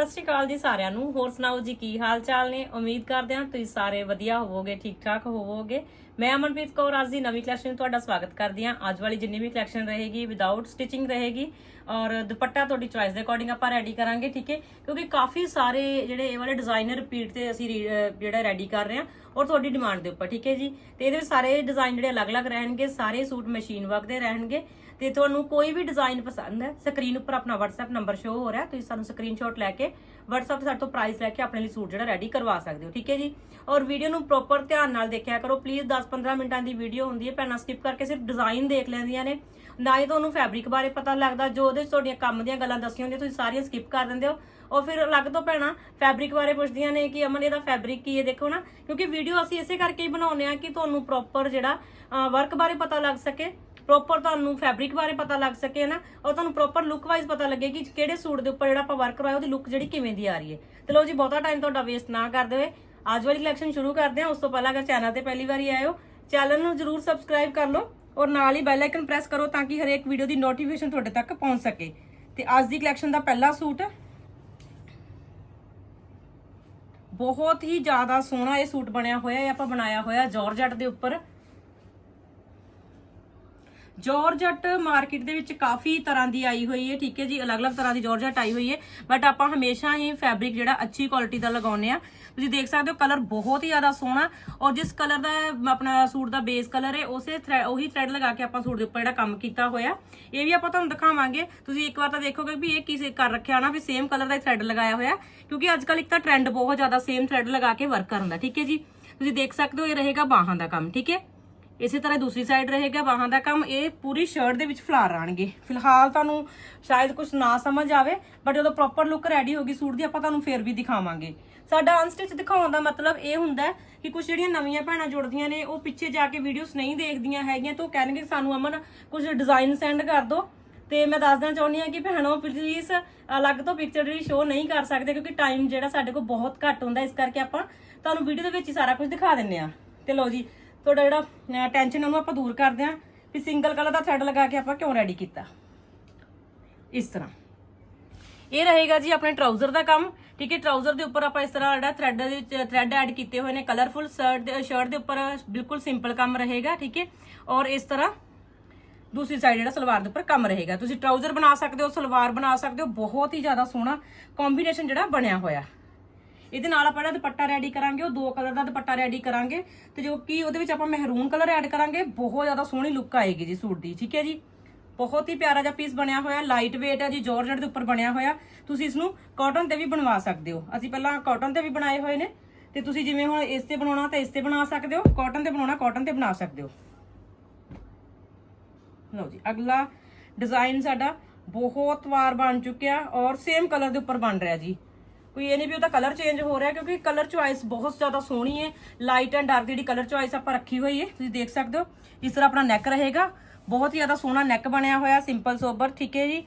ਸਤਿ ਸ਼੍ਰੀ ਅਕਾਲ ਜੀ ਸਾਰਿਆਂ ਨੂੰ। ਹੋਰ ਸੁਣਾਓ ਜੀ, ਕੀ ਹਾਲ ਚਾਲ ਨੇ? ਉਮੀਦ ਕਰਦੇ ਹਾਂ ਤੁਸੀਂ ਸਾਰੇ ਵਧੀਆ ਹੋਵੋਗੇ ਠੀਕ ਠਾਕ ਹੋਵੋਗੇ। ਮੈਂ ਅਮਨਪ੍ਰੀਤ ਕੌਰ, ਅੱਜ ਦੀ ਨਵੀਂ ਕਲੈਕਸ਼ਨ ਵਿੱਚ ਤੁਹਾਡਾ ਸਵਾਗਤ ਕਰਦੀ ਹਾਂ। ਅੱਜ ਵਾਲੀ ਜਿੰਨੀ ਵੀ ਕਲੈਕਸ਼ਨ ਰਹੇਗੀ ਵਿਦਆਊਟ ਸਟਿਚਿੰਗ ਰਹੇਗੀ ਔਰ ਦੁਪੱਟਾ ਤੁਹਾਡੀ ਚੁਆਇਸ ਦੇ ਅਕੋਰਡਿੰਗ ਆਪਾਂ ਰੈਡੀ ਕਰਾਂਗੇ, ਠੀਕ ਹੈ? ਕਿਉਂਕਿ ਕਾਫੀ ਸਾਰੇ ਜਿਹੜੇ ਇਹ ਵਾਲੇ ਡਿਜ਼ਾਈਨਰ ਰਿਪੀਟ ਤੇ ਅਸੀਂ ਜਿਹੜਾ ਰੈਡੀ ਕਰ ਰਹੇ ਹਾਂ ਔਰ ਤੁਹਾਡੀ ਡਿਮਾਂਡ ਦੇ ਉੱਪਰ, ਠੀਕ ਹੈ ਜੀ? ਤੇ ਇਹਦੇ ਵਿੱਚ ਸਾਰੇ ਡਿਜ਼ਾਈਨ ਜਿਹੜੇ ਅਲੱਗ-ਅਲੱਗ ਰਹਿਣਗੇ, ਸਾਰੇ ਸੂਟ ਮਸ਼ੀਨ ਵਰਕ ਦੇ ਰਹਿਣਗੇ। ਤੇ ਤੁਹਾਨੂੰ ਕੋਈ ਵੀ ਡਿਜ਼ਾਈਨ ਪਸੰਦ ਹੈ ਸਕਰੀਨ ਉੱਪਰ ਆਪਣਾ WhatsApp ਨੰਬਰ ਸ਼ੋ ਹੋ ਰਿਹਾ, ਤੁਸੀਂ ਸਾਨੂੰ ਸਕਰੀਨਸ਼ਾਟ ਲੈ ਕੇ WhatsApp ਤੇ ਸਾਡੇ ਤੋਂ ਪ੍ਰਾਈਸ ਲੈ ਕੇ ਆਪਣੇ ਲਈ ਸੂਟ ਜਿਹੜਾ ਰੈਡੀ ਕਰਵਾ ਸਕਦੇ ਹੋ, ਠੀਕ ਹੈ ਜੀ? ਔਰ ਵੀਡੀਓ ਨੂੰ ਪ੍ਰੋਪਰ ਧਿਆਨ ਨਾਲ ਦੇਖਿਆ ਕਰੋ ਪਲੀਜ਼ 10-15 ਮਿੰਟਾਂ ਦੀ ਵੀਡੀਓ ਹੁੰਦੀ ਹੈ ਭੈਣਾਂ ਸਕਿਪ ਕਰਕੇ ਸਿਰਫ ਡਿਜ਼ਾਈਨ ਦੇਖ ਲੈਂਦੀਆਂ ਨੇ, ਨਾ ਹੀ ਤੁਹਾਨੂੰ ਫੈਬਰਿਕ ਬਾਰੇ ਪਤਾ ਲੱਗਦਾ, ਜੋ ਉਹਦੇ ਤੁਹਾਡੀਆਂ ਕੰਮ ਦੀਆਂ ਗੱਲਾਂ ਦੱਸੀਆਂ ਹੁੰਦੀਆਂ, ਤੁਸੀਂ ਸਾਰੀਆਂ ਸਕਿਪ ਕਰ ਦਿੰਦੇ ਹੋ। ਔਰ ਫਿਰ ਅਲੱਗ ਤੋਂ ਭੈਣਾਂ ਫੈਬਰਿਕ ਬਾਰੇ ਪੁੱਛਦੀਆਂ ਨੇ ਕਿ ਅਮਨ, ਇਹਦਾ ਫੈਬਰਿਕ ਕੀ ਹੈ, ਦੇਖੋ ਨਾ, ਕਿਉਂਕਿ ਵੀਡੀਓ ਅਸੀਂ ਇਸੇ ਕਰਕੇ ਹੀ ਬਣਾਉਂਦੇ ਆ ਕਿ ਤੁਹਾਨੂੰ ਪ੍ਰੋਪਰ ਜਿਹੜਾ ਵਰਕ ਬਾਰੇ ਪਤਾ ਲੱਗ ਸਕੇ। ਪ੍ਰੋਪਰ ਤੁਹਾਨੂੰ ਫੈਬਰਿਕ ਬਾਰੇ ਪਤਾ ਲੱਗ ਸਕੇ ਨਾ ਔਰ ਤੁਹਾਨੂੰ ਪ੍ਰੋਪਰ ਲੁੱਕ ਵਾਈਜ਼ ਪਤਾ ਲੱਗੇ ਕਿ ਕਿਹੜੇ ਸੂਟ ਦੇ ਉੱਪਰ ਜਿਹੜਾ ਆਪਾਂ ਵਰਕ ਕਰਵਾਇਆ, ਉਹਦੀ ਲੁੱਕ ਜਿਹੜੀ ਕਿਵੇਂ ਦੀ ਆ ਰਹੀ ਹੈ। ਤੇ ਲੋ ਜੀ, ਬਹੁਤਾ ਟਾਈਮ ਤੁਹਾਡਾ ਵੇਸਟ ਨਾ ਕਰਦੇ ਹੋਏ ਅੱਜ ਵਾਲੀ ਕਲੈਕਸ਼ਨ ਸ਼ੁਰੂ ਕਰਦੇ ਹਾਂ। ਉਸ ਤੋਂ ਪਹਿਲਾਂ ਅਗਰ ਚੈਨਲ ਤੇ ਪਹਿਲੀ ਵਾਰੀ ਆਏ ਹੋ ਚੈਨਲ ਨੂੰ ਜਰੂਰ ਸਬਸਕ੍ਰਾਈਬ ਕਰ ਲਓ ਔਰ ਨਾਲ ਹੀ ਬੈਲ ਆਈਕਨ ਪ੍ਰੈਸ ਕਰੋ ਤਾਂ ਕਿ ਹਰੇਕ ਵੀਡੀਓ ਦੀ ਨੋਟੀਫਿਕੇਸ਼ਨ ਤੁਹਾਡੇ ਤੱਕ ਪਹੁੰਚ ਸਕੇ। ਤੇ ਅੱਜ ਦੀ ਕਲੈਕਸ਼ਨ ਦਾ ਪਹਿਲਾ ਸੂਟ, ਬਹੁਤ ਹੀ ਜ਼ਿਆਦਾ ਸੋਹਣਾ ਇਹ ਸੂਟ ਬਣਿਆ ਹੋਇਆ ਹੈ। ਆਪਾਂ ਬਣਾਇਆ ਹੋਇਆ ਜਾਰਜਟ ਦੇ ਉੱਪਰ। ਜਾਰਜਟ ਮਾਰਕੀਟ ਦੇ ਵਿੱਚ ਕਾਫੀ ਤਰ੍ਹਾਂ ਦੀ ਆਈ ਹੋਈ ਹੈ, ਠੀਕ ਹੈ ਜੀ, ਅਲੱਗ-ਅਲੱਗ ਤਰ੍ਹਾਂ ਦੀ ਜਾਰਜਟ ਆਈ ਹੋਈ ਹੈ ਬਟ ਆਪਾਂ ਹਮੇਸ਼ਾ ਹੀ ਫੈਬਰਿਕ ਜਿਹੜਾ ਅੱਛੀ ਕੁਆਲਿਟੀ ਦਾ ਲਗਾਉਂਦੇ ਆ ਤੁਸੀਂ ਦੇਖ ਸਕਦੇ ਹੋ ਕਲਰ ਬਹੁਤ ਹੀ ਜ਼ਿਆਦਾ ਸੋਹਣਾ ਔਰ ਜਿਸ ਕਲਰ ਦਾ ਆਪਣਾ ਸੂਟ ਦਾ ਬੇਸ ਕਲਰ ਹੈ, ਉਸੇ ਥ੍ਰੈ- ਉਹੀ ਥ੍ਰੈਡ ਲਗਾ ਕੇ ਆਪਾਂ ਸੂਟ ਦੇ ਉੱਪਰ ਜਿਹੜਾ ਕੰਮ ਕੀਤਾ ਹੋਇਆ। ਇਹ ਵੀ ਆਪਾਂ ਤੁਹਾਨੂੰ ਦਿਖਾਵਾਂਗੇ। ਤੁਸੀਂ ਇੱਕ ਵਾਰ ਤਾਂ ਦੇਖੋਗੇ ਵੀ ਇਹ ਕਿਸੇ ਕਰ ਰੱਖਿਆ ਨਾ ਵੀ ਸੇਮ ਕਲਰ ਦਾ ਥ੍ਰੈਡ ਲਗਾਇਆ ਹੋਇਆ, ਕਿਉਂਕਿ ਅੱਜ ਕੱਲ ਇੱਕ ਤਾਂ ਟ੍ਰੈਂਡ ਬਹੁਤ ਜ਼ਿਆਦਾ ਸੇਮ ਥ੍ਰੈਡ ਲਗਾ ਕੇ ਵਰਕ ਕਰਨ ਦਾ, ਠੀਕ ਹੈ ਜੀ? ਤੁਸੀਂ ਦੇਖ ਸਕਦੇ ਹੋ, ਇਹ ਰਹੇਗਾ ਬਾਹਾਂ ਦਾ ਕੰਮ, ਠੀਕ ਹੈ? ਇਸੇ ਤਰ੍ਹਾਂ ਦੂਸਰੀ ਸਾਈਡ ਰਹੇਗਾ ਬਾਹਾਂ ਦਾ ਕੰਮ। ਇਹ ਪੂਰੀ ਸ਼ਰਟ ਦੇ ਵਿੱਚ ਫਲਾਰ ਆਣਗੇ ਫਿਲਹਾਲ ਤੁਹਾਨੂੰ ਸ਼ਾਇਦ ਕੁਝ ਨਾ ਸਮਝ ਆਵੇ ਬਟ ਜਦੋਂ ਪ੍ਰੋਪਰ ਲੁੱਕ ਰੈਡੀ ਹੋਗੀ ਸੂਟ ਦੀ, ਆਪਾਂ ਤੁਹਾਨੂੰ ਫੇਰ ਵੀ ਦਿਖਾਵਾਂਗੇ। ਸਾਡਾ ਅਨਸਟਿਚ ਦਿਖਾਉਣ ਦਾ ਮਤਲਬ ਇਹ ਹੁੰਦਾ ਕਿ ਕੁਝ ਜਿਹੜੀਆਂ ਨਵੀਆਂ ਭੈਣਾਂ ਜੁੜਦੀਆਂ ਨੇ, ਉਹ ਪਿੱਛੇ ਜਾ ਕੇ ਵੀਡੀਓਜ਼ ਨਹੀਂ ਦੇਖਦੀਆਂ ਹੈਗੀਆਂ ਤਾਂ ਉਹ ਕਹਿਣਗੇ ਸਾਨੂੰ ਅਮਨ ਕੁਝ ਡਿਜ਼ਾਈਨ ਸੈਂਡ ਕਰ ਦਿਓ ਤੇ ਮੈਂ ਦੱਸ ਦੇਣਾ ਚਾਹੁੰਦੀ ਹਾਂ ਕਿ ਭੈਣੋ ਪਲੀਜ਼ ਅਲੱਗ ਤੋਂ ਪਿਕਚਰ ਜਿਹੜੀ ਸ਼ੋਅ ਨਹੀਂ ਕਰ ਸਕਦੇ ਕਿਉਂਕਿ ਟਾਈਮ ਜਿਹੜਾ ਸਾਡੇ ਕੋਲ ਬਹੁਤ ਘੱਟ ਹੁੰਦਾ, ਇਸ ਕਰਕੇ ਆਪਾਂ ਤੁਹਾਨੂੰ ਵੀਡੀਓ ਦੇ ਵਿੱਚ ਹੀ ਸਾਰਾ ਕੁਝ ਦਿਖਾ ਦਿੰਨੇ ਆ ਤੇ ਲਓ ਜੀ ਤੁਹਾਡਾ ਜਿਹੜਾ ਟੈਨਸ਼ਨ ਉਹਨੂੰ ਆਪਾਂ ਦੂਰ ਕਰਦੇ ਆ ਵੀ ਸਿੰਗਲ ਕਲਰ ਦਾ ਥਰੈਡ ਲਗਾ ਕੇ ਆਪਾਂ ਕਿਉਂ ਰੈਡੀ ਕੀਤਾ? ਇਸ ਤਰ੍ਹਾਂ। ਇਹ ਰਹੇਗਾ ਜੀ ਆਪਣੇ ਟਰਾਊਜ਼ਰ ਦਾ ਕੰਮ। ਠੀਕ ਹੈ ਟਰਾਊਜ਼ਰ ਦੇ ਉੱਪਰ ਆਪਾਂ ਇਸ ਤਰ੍ਹਾਂ ਜਿਹੜਾ ਥ੍ਰੈਡ ਦੇ ਥਰੈਡ ਐਡ ਕੀਤੇ ਹੋਏ ਨੇ ਕਲਰਫੁਲ ਸ਼ਰਟ ਦੇ ਸ਼ਰਟ ਦੇ ਉੱਪਰ ਬਿਲਕੁਲ ਸਿੰਪਲ ਕੰਮ ਰਹੇਗਾ, ਠੀਕ ਹੈ। ਔਰ ਇਸ ਤਰ੍ਹਾਂ ਦੂਸਰੀ ਸਾਈਡ ਜਿਹੜਾ ਸਲਵਾਰ ਦੇ ਉੱਪਰ ਕੰਮ ਰਹੇਗਾ। ਤੁਸੀਂ ਟਰਾਊਜ਼ਰ ਬਣਾ ਸਕਦੇ ਹੋ, ਸਲਵਾਰ ਬਣਾ ਸਕਦੇ ਹੋ, ਬਹੁਤ ਹੀ ਜ਼ਿਆਦਾ ਸੋਹਣਾ ਕੰਬੀਨੇਸ਼ਨ ਜਿਹੜਾ ਬਣਿਆ ਹੋਇਆ। ਇਹਦੇ ਨਾਲ ਆਪਾਂ ਜਿਹੜਾ ਦੁਪੱਟਾ ਰੈਡੀ ਕਰਾਂਗੇ, ਉਹ ਦੋ ਕਲਰ ਦਾ ਦੁਪੱਟਾ ਰੈਡੀ ਕਰਾਂਗੇ, ਤੇ ਜੋ ਕਿ ਉਹਦੇ ਵਿੱਚ ਆਪਾਂ ਮਹਿਰੂਨ ਕਲਰ ਐਡ ਕਰਾਂਗੇ, ਬਹੁਤ ਜ਼ਿਆਦਾ ਸੋਹਣੀ ਲੁੱਕ ਆਏਗੀ ਜੀ ਸੂਟ ਦੀ, ਠੀਕ ਹੈ ਜੀ? ਬਹੁਤ ਹੀ ਪਿਆਰਾ ਜਿਹਾ ਪੀਸ ਬਣਿਆ ਹੋਇਆ ਲਾਈਟ weight ਹੈ ਜੀ ਜਾਰਜਟ ਦੇ ਉੱਪਰ ਬਣਿਆ ਹੋਇਆ। ਤੁਸੀਂ ਇਸ ਨੂੰ ਕਾਟਨ ਤੇ ਵੀ ਬਣਵਾ ਸਕਦੇ ਹੋ। ਅਸੀਂ ਪਹਿਲਾਂ ਕਾਟਨ ਤੇ ਵੀ ਬਣਾਏ ਹੋਏ ਨੇ, ਤੇ ਤੁਸੀਂ ਜਿਵੇਂ ਹੁਣ ਇਸ ਤੇ ਬਣਾਉਣਾ ਤਾਂ ਇਸ ਤੇ ਬਣਾ ਸਕਦੇ ਹੋ ਕਾਟਨ ਤੇ ਬਣਾਉਣਾ ਕਾਟਨ ਤੇ ਬਣਾ ਸਕਦੇ ਹੋ। ਲਓ ਜੀ, ਅਗਲਾ ਡਿਜ਼ਾਈਨ ਸਾਡਾ ਬਹੁਤ ਵਾਰ ਬਣ ਚੁੱਕਿਆ ਔਰ ਸੇਮ ਕਲਰ ਦੇ ਉੱਪਰ ਬਣ ਰਿਹਾ ਜੀ। ਕੋਈ ਇਹ ਨਹੀਂ ਵੀ ਉਹਦਾ ਕਲਰ ਚੇਂਜ ਹੋ ਰਿਹਾ ਕਿਉਂਕਿ ਕਲਰ ਚੁਆਇਸ ਬਹੁਤ ਜ਼ਿਆਦਾ ਸੋਹਣੀ ਹੈ। ਲਾਈਟ ਐਂਡ ਡਾਰਕ ਜਿਹੜੀ ਕਲਰ ਚੁਆਇਸ ਆਪਾਂ ਰੱਖੀ ਹੋਈ ਹੈ, ਤੁਸੀਂ ਦੇਖ ਸਕਦੇ ਹੋ। ਇਸ ਤਰ੍ਹਾਂ ਆਪਣਾ ਨੈਕ ਰਹੇਗਾ। ਬਹੁਤ ਹੀ ਜ਼ਿਆਦਾ ਸੋਹਣਾ ਨੈਕ ਬਣਿਆ ਹੋਇਆ ਸਿੰਪਲ ਸੋਬਰ ਠੀਕ ਹੈ ਜੀ।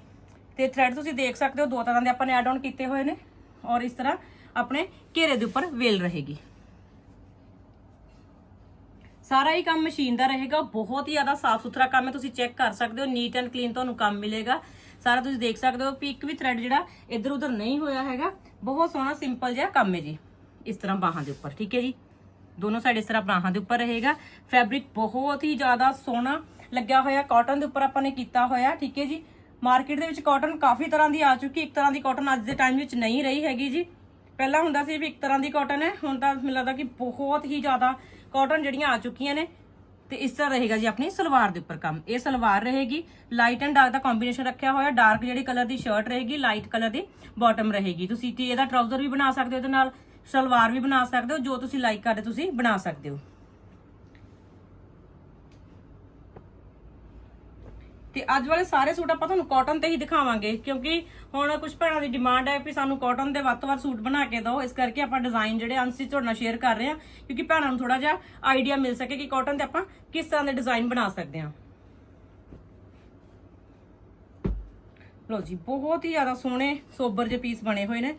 ਤੇ ਥ੍ਰੈਡ ਤੁਸੀਂ ਦੇਖ ਸਕਦੇ ਹੋ, ਦੋ ਤਰ੍ਹਾਂ ਦੇ ਆਪਾਂ ਨੇ ਐਡ ਆਨ ਕੀਤੇ ਹੋਏ ਨੇ। ਔਰ ਇਸ ਤਰ੍ਹਾਂ ਆਪਣੇ ਘੇਰੇ ਦੇ ਉੱਪਰ ਵੇਲ ਰਹੇਗੀ। ਸਾਰਾ ਹੀ ਕੰਮ ਮਸ਼ੀਨ ਦਾ ਰਹੇਗਾ। ਬਹੁਤ ਹੀ ਜ਼ਿਆਦਾ ਸਾਫ਼ ਸੁਥਰਾ ਕੰਮ ਹੈ, ਤੁਸੀਂ ਚੈੱਕ ਕਰ ਸਕਦੇ ਹੋ। ਨੀਟ ਐਂਡ ਕਲੀਨ ਤੁਹਾਨੂੰ ਕੰਮ ਮਿਲੇਗਾ। ਸਾਰਾ ਤੁਸੀਂ ਦੇਖ ਸਕਦੇ ਹੋ ਵੀ ਇੱਕ ਵੀ ਥ੍ਰੈਡ ਜਿਹੜਾ ਇੱਧਰ ਉੱਧਰ ਨਹੀਂ ਹੋਇਆ ਹੈਗਾ। ਬਹੁਤ ਸੋਹਣਾ ਸਿੰਪਲ ਜਿਹਾ ਕੰਮ ਹੈ ਜੀ। ਇਸ ਤਰ੍ਹਾਂ ਬਾਹਾਂ ਦੇ ਉੱਪਰ, ਠੀਕ ਹੈ ਜੀ? ਦੋਨੋਂ ਸਾਈਡ ਇਸ ਤਰ੍ਹਾਂ ਬਾਹਾਂ ਦੇ ਉੱਪਰ ਰਹੇਗਾ। ਫੈਬਰਿਕ ਬਹੁਤ ਹੀ ਜ਼ਿਆਦਾ ਸੋਹਣਾ ਲੱਗਿਆ ਹੋਇਆ। ਕਾਟਨ ਦੇ ਉੱਪਰ ਆਪਾਂ ਨੇ ਕੀਤਾ ਹੋਇਆ, ਠੀਕ ਹੈ ਜੀ? ਮਾਰਕੀਟ ਦੇ ਵਿੱਚ ਕਾਟਨ ਕਾਫੀ ਤਰ੍ਹਾਂ ਦੀ ਆ ਚੁੱਕੀ ਇੱਕ ਤਰ੍ਹਾਂ ਦੀ ਕਾਟਨ ਅੱਜ ਦੇ ਟਾਈਮ ਵਿੱਚ ਨਹੀਂ ਰਹੀ ਹੈਗੀ ਜੀ। ਪਹਿਲਾਂ ਹੁੰਦਾ ਸੀ ਵੀ ਇੱਕ ਤਰ੍ਹਾਂ ਦੀ ਕਾਟਨ ਹੈ, ਹੁਣ ਤਾਂ ਮੈਨੂੰ ਲੱਗਦਾ ਕਿ ਬਹੁਤ ਹੀ ਜ਼ਿਆਦਾ ਕਾਟਨ ਜਿਹੜੀਆਂ ਆ ਚੁੱਕੀਆਂ ਨੇ। ਤੇ ਇਸ ਤਰ੍ਹਾਂ ਰਹੇਗਾ ਜੀ ਆਪਣੀ ਸਲਵਾਰ ਦੇ ਉੱਪਰ ਕੰਮ। ਇਹ ਸਲਵਾਰ ਰਹੇਗੀ ਲਾਈਟ ਐਂਡ ਡਾਰਕ ਦਾ ਕੰਬੀਨੇਸ਼ਨ ਰੱਖਿਆ ਹੋਇਆ ਡਾਰਕ ਜਿਹੜੀ ਕਲਰ ਦੀ ਸ਼ਰਟ ਰਹੇਗੀ ਲਾਈਟ ਕਲਰ ਦੀ ਬਾਟਮ ਰਹੇਗੀ। ਤੁਸੀਂ ਤੇ ਇਹਦਾ ਟਰਾਊਜ਼ਰ ਵੀ ਬਣਾ ਸਕਦੇ ਹੋ, ਇਹਦੇ ਨਾਲ ਸਲਵਾਰ ਵੀ ਬਣਾ ਸਕਦੇ ਹੋ, ਜੋ ਤੁਸੀਂ ਲਾਈਕ ਕਰਦੇ ਤੁਸੀਂ ਬਣਾ ਸਕਦੇ ਹੋ। ਤੇ ਅੱਜ ਵਾਲੇ ਸਾਰੇ ਸੂਟ ਆਪਾਂ ਤੁਹਾਨੂੰ ਕਾਟਨ ਤੇ ਹੀ ਦਿਖਾਵਾਂਗੇ, ਕਿਉਂਕਿ ਹੁਣ ਕੁਝ ਭੈਣਾਂ ਦੀ ਡਿਮਾਂਡ ਹੈ ਕਿ ਸਾਨੂੰ ਕਾਟਨ ਦੇ ਵੱਧ ਤੋਂ ਵੱਧ ਸੂਟ ਬਣਾ ਕੇ ਦਿਓ। ਇਸ ਕਰਕੇ ਆਪਾਂ ਡਿਜ਼ਾਈਨ ਜਿਹੜੇ ਅਨਸਟਿਚ ਤੁਹਾਡੇ ਨਾਲ ਸ਼ੇਅਰ ਕਰ ਰਹੇ ਹਾਂ, ਕਿਉਂਕਿ ਭੈਣਾਂ ਨੂੰ ਥੋੜਾ ਜਿਹਾ ਆਈਡੀਆ ਮਿਲ ਸਕੇ ਕਿ ਕਾਟਨ ਤੇ ਆਪਾਂ ਕਿਸ ਤਰ੍ਹਾਂ ਦੇ ਡਿਜ਼ਾਈਨ ਬਣਾ ਸਕਦੇ ਹਾਂ। ਲੋ ਜੀ, ਬਹੁਤ ਹੀ ਜ਼ਿਆਦਾ ਸੋਹਣੇ ਸੋਬਰ ਜਿਹੇ ਪੀਸ ਬਣੇ ਹੋਏ ਨੇ।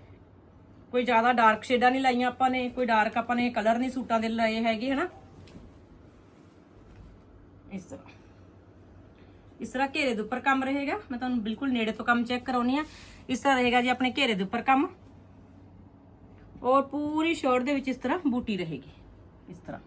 ਕੋਈ ਜ਼ਿਆਦਾ ਡਾਰਕ ਸ਼ੇਡਾਂ ਨਹੀਂ ਲਾਈਆਂ ਆਪਾਂ ਨੇ, ਕੋਈ ਡਾਰਕ ਆਪਾਂ ਨੇ ਕਲਰ ਨਹੀਂ ਸੂਟਾਂ ਦੇ ਲਏ ਹੈਗੇ, ਹਨਾ? ਇਸ ਤਰ੍ਹਾਂ। ਇਸ ਤਰ੍ਹਾਂ ਘੇਰੇ ਦੇ ਉੱਪਰ ਕੰਮ ਰਹੇਗਾ। ਮੈਂ ਤੁਹਾਨੂੰ ਬਿਲਕੁਲ ਨੇੜੇ ਤੋਂ ਕੰਮ ਚੈੱਕ ਕਰਾਉਣੀ ਆ। ਇਸ ਤਰ੍ਹਾਂ ਰਹੇਗਾ ਜੀ ਆਪਣੇ ਘੇਰੇ ਦੇ ਉੱਪਰ ਕੰਮ। ਔਰ ਪੂਰੀ ਸ਼ੋਰ ਦੇ ਵਿੱਚ ਇਸ ਤਰ੍ਹਾਂ ਬੂਟੀ ਰਹੇਗੀ। ਇਸ ਤਰ੍ਹਾਂ।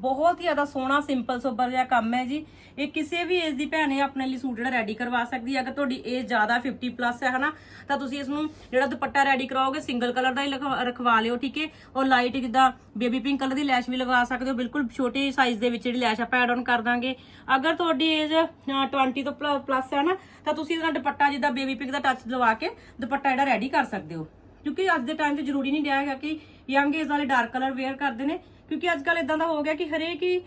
ਬਹੁਤ ਹੀ ਜ਼ਿਆਦਾ ਸੋਹਣਾ ਸਿੰਪਲ ਸੋਬਰ ਜਿਹਾ ਕੰਮ ਹੈ ਜੀ। ਇਹ ਕਿਸੇ ਵੀ ਏਜ ਦੀ ਭੈਣ ਇਹ ਆਪਣੇ ਲਈ ਸੂਟ ਜਿਹੜਾ ਰੈਡੀ ਕਰਵਾ ਸਕਦੀ ਹੈ। ਅਗਰ ਤੁਹਾਡੀ ਏਜ ਜ਼ਿਆਦਾ 50 ਪਲੱਸ ਹੈ, ਹਨਾ, ਤਾਂ ਤੁਸੀਂ ਇਸ ਨੂੰ ਜਿਹੜਾ ਦੁਪੱਟਾ ਰੈਡੀ ਕਰਾਓਗੇ ਸਿੰਗਲ ਕਲਰ ਦਾ ਹੀ ਲਗਵਾ- ਰਖਵਾ ਲਿਓ, ਠੀਕ ਹੈ। ਔਰ ਲਾਈਟ ਜਿੱਦਾਂ ਬੇਬੀ ਪਿੰਕ ਕਲਰ ਦੀ ਲੈਸ਼ ਵੀ ਲਗਾ ਸਕਦੇ ਹੋ। ਬਿਲਕੁਲ ਛੋਟੇ ਸਾਈਜ਼ ਦੇ ਵਿੱਚ ਜਿਹੜੀ ਲੈਸ਼ ਆਪਾਂ ਐਡ ਆਨ ਕਰ ਦਾਂਗੇ। ਅਗਰ ਤੁਹਾਡੀ ਏਜ 20 ਤੋਂ ਪਲੱਸ ਹੈ ਨਾ ਤਾਂ ਤੁਸੀਂ ਇਹਦਾ ਦੁਪੱਟਾ ਜਿੱਦਾਂ ਬੇਬੀ ਪਿੰਕ ਦਾ ਟੱਚ ਲਵਾ ਕੇ ਦੁਪੱਟਾ ਜਿਹੜਾ ਰੈਡੀ ਕਰ ਸਕਦੇ ਹੋ। ਕਿਉਂਕਿ ਅੱਜ ਦੇ ਟਾਈਮ 'ਚ ਜ਼ਰੂਰੀ ਨਹੀਂ ਰਿਹਾ ਹੈਗਾ ਕਿ ਯੰਗ ਏਜ ਵਾਲੇ ਡਾਰਕ ਕਲਰ ਵੇਅਰ ਕਰਦੇ ਨੇ। ਕਿਉਂਕਿ ਅੱਜ ਕੱਲ ਇਦਾਂ ਦਾ ਹੋ ਗਿਆ ਕਿ ਹਰੇਕ ਹੀ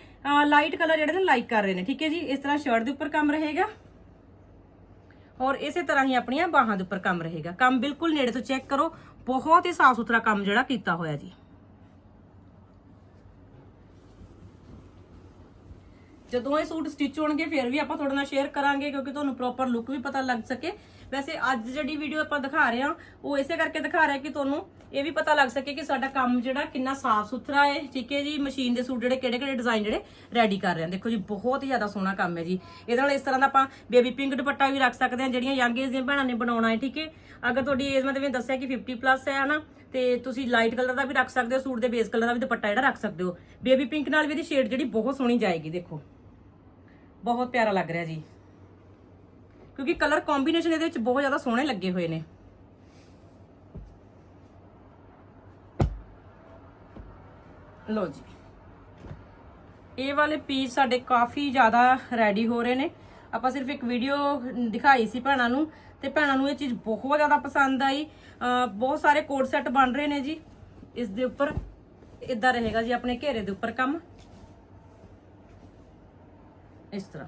ਲਾਈਟ ਕਲਰ ਜਿਹੜੇ ਨੇ ਲਾਈਕ ਕਰ ਰਹੇ ਨੇ, ਠੀਕ ਹੈ ਜੀ? ਇਸ ਤਰ੍ਹਾਂ ਸ਼ਰਟ ਦੇ ਉੱਪਰ ਕੰਮ ਰਹੇਗਾ। ਔਰ ਇਸੇ ਤਰ੍ਹਾਂ ਹੀ ਆਪਣੀਆਂ ਬਾਹਾਂ ਦੇ ਉੱਪਰ ਕੰਮ ਰਹੇਗਾ। ਕੰਮ ਬਿਲਕੁਲ ਨੇੜੇ ਤੋਂ ਚੈੱਕ ਕਰੋ। ਬਹੁਤ ਹੀ ਸਾਫ਼ ਸੁਥਰਾ ਕੰਮ ਜਿਹੜਾ ਕੀਤਾ ਹੋਇਆ ਜੀ। ਜਦੋਂ ਇਹ ਸੂਟ ਸਟਿਚ ਹੋਣਗੇ, ਫਿਰ ਵੀ ਆਪਾਂ ਤੁਹਾਡੇ ਨਾਲ ਸ਼ੇਅਰ ਕਰਾਂਗੇ, ਕਿਉਂਕਿ ਤੁਹਾਨੂੰ ਪ੍ਰੋਪਰ ਲੁੱਕ ਵੀ ਪਤਾ ਲੱਗ ਸਕੇ। ਵੈਸੇ ਅੱਜ ਜਿਹੜੀ ਵੀਡੀਓ ਆਪਾਂ ਦਿਖਾ ਰਹੇ ਹਾਂ, ਉਹ ਇਸੇ ਕਰਕੇ ਦਿਖਾ ਰਹੇ ਕਿ ਤੁਹਾਨੂੰ ਇਹ ਵੀ ਪਤਾ ਲੱਗ ਸਕੇ ਕਿ ਸਾਡਾ ਕੰਮ ਜਿਹੜਾ ਕਿੰਨਾ ਸਾਫ਼ ਸੁਥਰਾ ਹੈ। ਠੀਕ ਹੈ ਜੀ, ਮਸ਼ੀਨ ਦੇ ਸੂਟ ਜਿਹੜੇ ਕਿਹੜੇ ਕਿਹੜੇ ਡਿਜ਼ਾਈਨ ਜਿਹੜੇ ਰੈਡੀ ਕਰ ਰਹੇ ਹਾਂ। ਦੇਖੋ ਜੀ, ਬਹੁਤ ਹੀ ਜ਼ਿਆਦਾ ਸੋਹਣਾ ਕੰਮ ਹੈ ਜੀ। ਇਹਦੇ ਨਾਲ ਇਸ ਤਰ੍ਹਾਂ ਦਾ ਆਪਾਂ ਬੇਬੀ ਪਿੰਕ ਦੁਪੱਟਾ ਵੀ ਰੱਖ ਸਕਦੇ ਹਾਂ, ਜਿਹੜੀਆਂ ਯੰਗ ਏਜ ਦੀਆਂ ਭੈਣਾਂ ਨੇ ਬਣਾਉਣਾ ਹੈ, ਠੀਕ ਹੈ। ਅਗਰ ਤੁਹਾਡੀ ਏਜ ਮੈਂ ਤੁਹਾਨੂੰ ਦੱਸਿਆ ਕਿ 50 ਪਲੱਸ ਹੈ, ਹਨਾ, ਤੇ ਤੁਸੀਂ ਲਾਈਟ ਕਲਰ ਦਾ ਵੀ ਰੱਖ ਸਕਦੇ ਹੋ, ਸੂਟ ਦੇ ਬੇਸ ਕਲਰ ਦਾ ਵੀ ਦੁਪੱਟਾ ਜਿਹੜਾ ਰੱਖ ਸਕਦੇ ਹੋ। ਬੇਬੀ ਪਿੰਕ ਨਾਲ ਵੀ ਇਹਦੀ ਸ਼ੇਡ ਜਿਹੜੀ ਬਹੁਤ ਸੋਹਣੀ ਜਾਏਗੀ, ਦੇਖੋ। ਬਹੁਤ ਪਿਆਰਾ ਲੱਗ ਰਿਹਾ ਜੀ। ਕਿਉਂਕਿ ਕਲਰ ਕੰਬੀਨੇਸ਼ਨ ਇਹਦੇ ਵਿੱਚ ਬਹੁਤ ਜ਼ਿਆਦਾ ਸੋਹਣੇ ਲੱਗੇ ਹੋਏ ਨੇ। ਲੋ ਜੀ। ਇਹ ਵਾਲੇ ਪੀਸ ਸਾਡੇ ਕਾਫੀ ਜ਼ਿਆਦਾ ਰੈਡੀ ਹੋ ਰਹੇ ਨੇ। ਆਪਾਂ ਸਿਰਫ ਇੱਕ ਵੀਡੀਓ ਦਿਖਾਈ ਸੀ ਭੈਣਾਂ ਨੂੰ ਤੇ ਭੈਣਾਂ ਨੂੰ ਇਹ ਚੀਜ਼ ਬਹੁਤ ਜ਼ਿਆਦਾ ਪਸੰਦ ਆਈ। ਬਹੁਤ ਸਾਰੇ ਕੋਡ ਸੈੱਟ ਬਣ ਰਹੇ ਨੇ ਜੀ। ਇਸ ਦੇ ਉੱਪਰ ਇਦਾਂ ਰਹੇਗਾ ਜੀ ਆਪਣੇ ਘੇਰੇ ਦੇ ਉੱਪਰ ਕੰਮ। ਇਸ ਤਰ੍ਹਾਂ।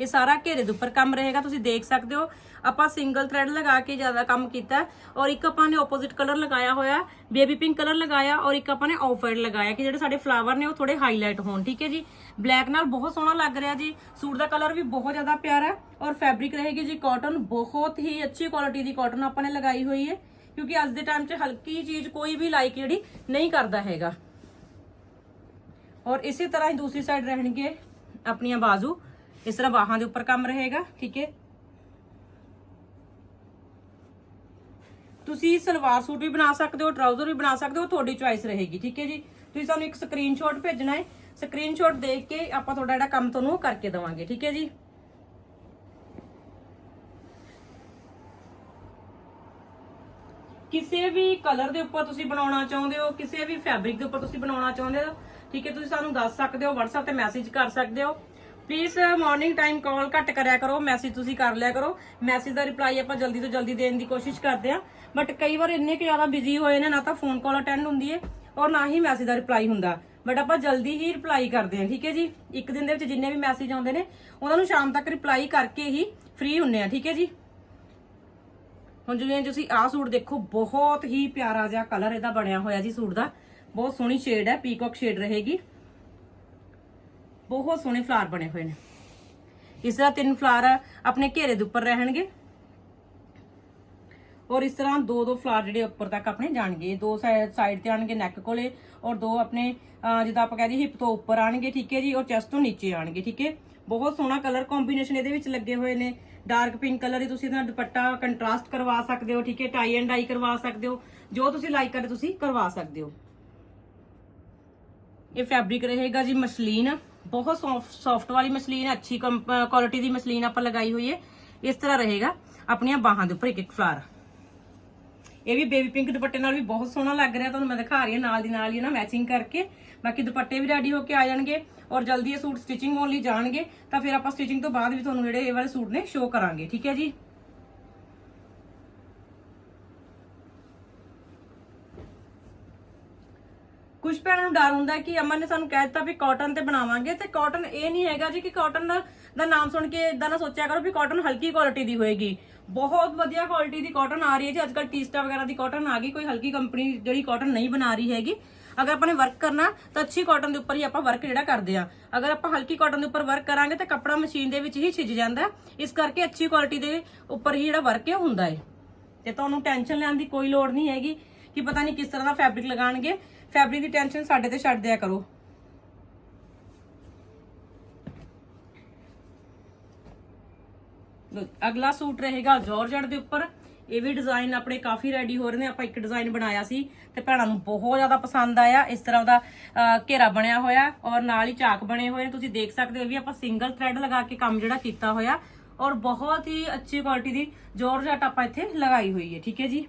ਇਹ ਸਾਰਾ ਘੇਰੇ ਦੇ ਉੱਪਰ ਕੰਮ ਰਹੇਗਾ, ਤੁਸੀਂ ਦੇਖ ਸਕਦੇ ਹੋ। ਆਪਾਂ ਸਿੰਗਲ ਥ੍ਰੈਡ ਲਗਾ ਕੇ ਜ਼ਿਆਦਾ ਕੰਮ ਕੀਤਾ ਔਰ ਇੱਕ ਆਪਾਂ ਨੇ ਆਪੋਜ਼ਿਟ ਕਲਰ ਲਗਾਇਆ ਹੋਇਆ ਬੇਬੀ ਪਿੰਕ ਕਲਰ ਲਗਾਇਆ ਔਰ ਇੱਕ ਆਪਾਂ ਨੇ ਆਫ ਵਾਈਟ ਲਗਾਇਆ ਕਿ ਜਿਹੜੇ ਸਾਡੇ ਫਲਾਵਰ ਨੇ ਉਹ ਥੋੜੇ ਹਾਈਲਾਈਟ ਹੋਣ, ਠੀਕ ਹੈ ਜੀ? ਬਲੈਕ ਨਾਲ ਬਹੁਤ ਸੋਹਣਾ ਲੱਗ ਰਿਹਾ ਜੀ। ਸੂਟ ਦਾ ਕਲਰ ਵੀ ਬਹੁਤ ਜ਼ਿਆਦਾ ਪਿਆਰਾ ਹੈ ਔਰ ਫੈਬਰਿਕ ਰਹੇਗੀ ਜੀ ਕਾਟਨ ਬਹੁਤ ਹੀ ਅੱਛੀ ਕੁਆਲਿਟੀ ਦੀ ਕਾਟਨ ਆਪਾਂ ਨੇ ਲਗਾਈ ਹੋਈ ਹੈ, ਕਿਉਂਕਿ ਅੱਜ ਦੇ ਟਾਈਮ 'ਚ ਹਲਕੀ ਚੀਜ਼ ਕੋਈ ਵੀ ਲਾਈਕ ਜਿਹੜੀ ਨਹੀਂ ਕਰਦਾ ਹੈਗਾ। ਔਰ ਇਸੇ ਤਰ੍ਹਾਂ ਹੀ ਦੂਸਰੀ ਸਾਈਡ ਰਹਿਣਗੇ ਆਪਣੀਆਂ ਬਾਜ਼ੂ। ਇਸ ਤਰ੍ਹਾਂ ਬਾਹਾਂ ਦੇ ਉੱਪਰ ਕੰਮ ਰਹੇਗਾ, ਠੀਕ ਹੈ? ਤੁਸੀਂ ਸਲਵਾਰ ਸੂਟ ਵੀ ਬਣਾ ਸਕਦੇ ਹੋ, ਟਰਾਊਜ਼ਰ ਵੀ ਬਣਾ ਸਕਦੇ ਹੋ, ਤੁਹਾਡੀ ਚੁਆਇਸ ਰਹੇਗੀ, ਠੀਕ ਹੈ ਜੀ? ਤੁਸੀਂ ਸਾਨੂੰ ਇੱਕ ਸਕਰੀਨਸ਼ਾਟ ਭੇਜਣਾ ਹੈ। ਸਕਰੀਨਸ਼ਾਟ ਦੇਖ ਕੇ ਆਪਾਂ ਤੁਹਾਡਾ ਜਿਹੜਾ ਕੰਮ ਤੁਹਾਨੂੰ ਕਰਕੇ ਦੇਵਾਂਗੇ, ਠੀਕ ਹੈ ਜੀ? ਕਿਸੇ ਵੀ ਕਲਰ ਦੇ ਉੱਪਰ ਤੁਸੀਂ ਬਣਾਉਣਾ ਚਾਹੁੰਦੇ ਹੋ, ਕਿਸੇ ਵੀ ਫੈਬਰਿਕ ਦੇ ਉੱਪਰ ਤੁਸੀਂ ਬਣਾਉਣਾ ਚਾਹੁੰਦੇ ਹੋ, ਠੀਕ ਹੈ? ਤੁਸੀਂ ਸਾਨੂੰ ਦੱਸ ਸਕਦੇ ਹੋ, WhatsApp ਤੇ ਮੈਸੇਜ ਕਰ ਸਕਦੇ ਹੋ। ਪਲੀਜ਼ ਮਾਰਨਿੰਗ ਟਾਈਮ ਕਾਲ ਘੱਟ ਕਰਿਆ ਕਰੋ ਮੈਸੇਜ ਤੁਸੀਂ ਕਰ ਲਿਆ ਕਰੋ। ਮੈਸੇਜ ਦਾ ਰਿਪਲਾਈ ਆਪਾਂ ਜਲਦੀ ਤੋਂ ਜਲਦੀ ਦੇਣ ਦੀ ਕੋਸ਼ਿਸ਼ ਕਰਦੇ ਆ ਬਟ ਕਈ ਵਾਰ ਇੰਨੇ ਕਿ ਜ਼ਿਆਦਾ ਬਿਜ਼ੀ ਹੋਏ ਨੇ, ਨਾ ਤਾਂ ਫੋਨ ਕਾਲ ਅਟੈਂਡ ਹੁੰਦੀ ਹੈ ਔਰ ਨਾ ਹੀ ਮੈਸੇਜ ਦਾ ਰਿਪਲਾਈ ਹੁੰਦਾ। ਬਟ ਆਪਾਂ ਜਲਦੀ ਹੀ ਰਿਪਲਾਈ ਕਰਦੇ ਹਾਂ, ਠੀਕ ਹੈ ਜੀ? ਇੱਕ ਦਿਨ ਦੇ ਵਿੱਚ ਜਿੰਨੇ ਵੀ ਮੈਸੇਜ ਆਉਂਦੇ ਨੇ, ਉਹਨਾਂ ਨੂੰ ਸ਼ਾਮ ਤੱਕ ਰਿਪਲਾਈ ਕਰਕੇ ਹੀ ਫ੍ਰੀ ਹੁੰਨੇ ਆ ਠੀਕ ਹੈ ਜੀ? ਹੁਣ ਜਿਵੇਂ ਤੁਸੀਂ ਆਹ ਸੂਟ ਦੇਖੋ, ਬਹੁਤ ਹੀ ਪਿਆਰਾ ਜਿਹਾ ਕਲਰ ਇਹਦਾ ਬਣਿਆ ਹੋਇਆ ਜੀ ਸੂਟ ਦਾ। ਬਹੁਤ ਸੋਹਣੀ ਸ਼ੇਡ ਹੈ ਪੀਕੌਕ ਸ਼ੇਡ ਰਹੇਗੀ। ਬਹੁਤ ਸੋਹਣੇ ਫਲਾਰ ਬਣੇ ਹੋਏ ਨੇ। ਇਸ ਤਰ੍ਹਾਂ ਤਿੰਨ ਫਲਾਰ ਆਪਣੇ ਘੇਰੇ ਦੇ ਉੱਪਰ ਰਹਿਣਗੇ। ਔਰ ਇਸ ਤਰ੍ਹਾਂ ਦੋ ਦੋ ਫਲਾਰ ਜਿਹੜੇ ਉੱਪਰ ਤੱਕ ਆਪਣੇ ਜਾਣਗੇ। ਦੋ ਸਾਈਡ ਤੇ ਆਣਗੇ ਨੈਕ ਕੋਲੇ ਔਰ ਦੋ ਆਪਣੇ ਜਿੱਦਾਂ ਆਪਾਂ ਕਹਦੇ ਹਿਪ ਤੋਂ ਉੱਪਰ ਆਣਗੇ, ਠੀਕ ਹੈ ਜੀ, ਔਰ ਚੈਸਟ ਤੋਂ ਨੀਚੇ ਆਣਗੇ, ਠੀਕ ਹੈ। ਬਹੁਤ ਸੋਹਣਾ ਕਲਰ ਕੰਬੀਨੇਸ਼ਨ ਇਹਦੇ ਵਿੱਚ ਲੱਗੇ ਹੋਏ ਨੇ। ਡਾਰਕ ਪਿੰਕ ਕਲਰ ਹੀ ਤੁਸੀਂ ਇਹਦਾ ਦੁਪੱਟਾ ਕੰਟਰਾਸਟ ਕਰਵਾ ਸਕਦੇ ਹੋ, ਠੀਕ ਹੈ, ਟਾਈ ਐਂਡ ਡਾਈ ਕਰਵਾ ਸਕਦੇ ਹੋ। ਜੋ ਤੁਸੀਂ ਲਾਈਕ ਕਰਦੇ ਤੁਸੀਂ ਕਰਵਾ ਸਕਦੇ ਹੋ। ਇਹ ਫੈਬਰਿਕ ਰਹੇਗਾ ਜੀ ਮਸਲੀਨ। ਬਹੁਤ ਸੌਫਟ ਵਾਲੀ ਮਸਲੀਨ, ਅੱਛੀ ਕੁਆਲਿਟੀ ਦੀ ਮਸਲੀਨ ਆਪਾਂ ਲਗਾਈ ਹੋਈ ਹੈ ਇਸ ਤਰ੍ਹਾਂ ਰਹੇਗਾ ਆਪਣੀਆਂ ਬਾਹਾਂ ਦੇ ਉੱਪਰ ਇੱਕ ਇੱਕ ਫਲਾਰ ਇਹ ਵੀ ਬੇਬੀ ਪਿੰਕ ਦੁਪੱਟੇ ਨਾਲ ਵੀ ਬਹੁਤ ਸੋਹਣਾ ਲੱਗ ਰਿਹਾ, ਤੁਹਾਨੂੰ ਮੈਂ ਦਿਖਾ ਰਹੀ ਹਾਂ ਨਾਲ ਦੀ ਨਾਲ ਹੀ ਨਾ ਮੈਚਿੰਗ ਕਰਕੇ। ਬਾਕੀ ਦੁਪੱਟੇ ਵੀ ਰੈਡੀ ਹੋ ਕੇ ਆ ਜਾਣਗੇ ਔਰ ਜਲਦੀ ਇਹ ਸੂਟ ਸਟਿਚਿੰਗ ਹੋਣ ਲਈ ਜਾਣਗੇ, ਤਾਂ ਫਿਰ ਆਪਾਂ ਸਟਿਚਿੰਗ ਤੋਂ ਬਾਅਦ ਵੀ ਤੁਹਾਨੂੰ ਜਿਹੜੇ ਇਹ ਵਾਲੇ ਸੂਟ ਨੇ ਸ਼ੋਅ ਕਰਾਂਗੇ, ਠੀਕ ਹੈ ਜੀ? ਕੁਝ ਭੈਣਾਂ ਨੂੰ ਡਰ ਹੁੰਦਾ ਕਿ ਅਮਨ ਨੇ ਸਾਨੂੰ ਕਹਿ ਦਿੱਤਾ ਵੀ ਕਾਟਨ ਤੇ ਬਣਾਵਾਂਗੇ ਤੇ ਕਾਟਨ ਇਹ ਨਹੀਂ ਹੈਗਾ ਜੀ ਕਿ ਕਾਟਨ ਦਾ ਨਾਮ ਸੁਣ ਕੇ ਇਦਾਂ ਨਾ ਸੋਚਿਆ ਕਰੋ ਵੀ ਕਾਟਨ ਹਲਕੀ ਕੁਆਲਿਟੀ ਦੀ ਹੋਏਗੀ। ਬਹੁਤ ਵਧੀਆ ਕੁਆਲਿਟੀ ਦੀ ਕਾਟਨ ਆ ਰਹੀ ਹੈ ਜੀ। ਅੱਜਕੱਲ ਟੀਸਟਾ ਵਗੈਰਾ ਦੀ ਕਾਟਨ ਆ ਗਈ, ਕੋਈ ਹਲਕੀ ਕੰਪਨੀ ਜਿਹੜੀ ਕਾਟਨ ਨਹੀਂ ਬਣਾ ਰਹੀ ਹੈਗੀ। ਅਗਰ ਆਪਾਂ ਨੇ ਵਰਕ ਕਰਨਾ, ਤਾਂ ਅੱਛੀ ਕਾਟਨ ਦੇ ਉੱਪਰ ਹੀ ਆਪਾਂ ਵਰਕ ਜਿਹੜਾ ਕਰਦੇ ਆ ਅਗਰ ਆਪਾਂ ਹਲਕੀ ਕਾਟਨ ਦੇ ਉੱਪਰ ਵਰਕ ਕਰਾਂਗੇ, ਤਾਂ ਕੱਪੜਾ ਮਸ਼ੀਨ ਦੇ ਵਿੱਚ ਹੀ ਛਿੱਜ ਜਾਂਦਾ ਇਸ ਕਰਕੇ ਅੱਛੀ ਕੁਆਲਿਟੀ ਦੇ ਉੱਪਰ ਹੀ ਜਿਹੜਾ ਵਰਕ ਹੈ, ਹੁੰਦਾ ਹੈ। ਤੇ ਤੁਹਾਨੂੰ ਟੈਨਸ਼ਨ ਲੈਣ ਦੀ ਕੋਈ ਲੋੜ ਨਹੀਂ ਹੈਗੀ ਕਿ ਪਤਾ ਨਹੀਂ ਕਿਸ ਤਰ੍ਹਾਂ ਦਾ ਫੈਬਰਿਕ ਲਗਾਣਗੇ ਫੈਬਰਿਕ ਦੀ ਟੈਨਸ਼ਨ ਸਾਡੇ ਤੇ ਛੱਡ ਦਿਆ ਕਰੋ। ਅਗਲਾ ਸੂਟ ਰਹੇਗਾ ਜਾਰਜਟ ਦੇ ਉੱਪਰ। ਇਹ ਵੀ ਡਿਜ਼ਾਈਨ ਆਪਣੇ ਕਾਫੀ ਰੈਡੀ ਹੋ ਰਹੇ ਨੇ, ਆਪਾਂ ਇੱਕ ਡਿਜ਼ਾਈਨ ਬਣਾਇਆ ਸੀ ਤੇ ਭੈਣਾਂ ਨੂੰ ਬਹੁਤ ਜ਼ਿਆਦਾ ਪਸੰਦ ਆਇਆ। ਇਸ ਤਰ੍ਹਾਂ ਉਹਦਾ ਘੇਰਾ ਬਣਿਆ ਹੋਇਆ ਔਰ ਨਾਲ ਹੀ ਚਾਕ ਬਣੇ ਹੋਏ ਨੇ। ਤੁਸੀਂ ਦੇਖ ਸਕਦੇ ਹੋ ਇਹ ਵੀ ਆਪਾਂ ਸਿੰਗਲ ਥ੍ਰੈਡ ਲਗਾ ਕੇ ਕੰਮ ਜਿਹੜਾ ਕੀਤਾ ਹੋਇਆ ਔਰ ਬਹੁਤ ਹੀ ਅੱਛੀ ਕੁਆਲਿਟੀ ਦੀ ਜੋਰਜਟ ਆਪਾਂ ਇੱਥੇ ਲਗਾਈ ਹੋਈ ਹੈ, ਠੀਕ ਹੈ ਜੀ?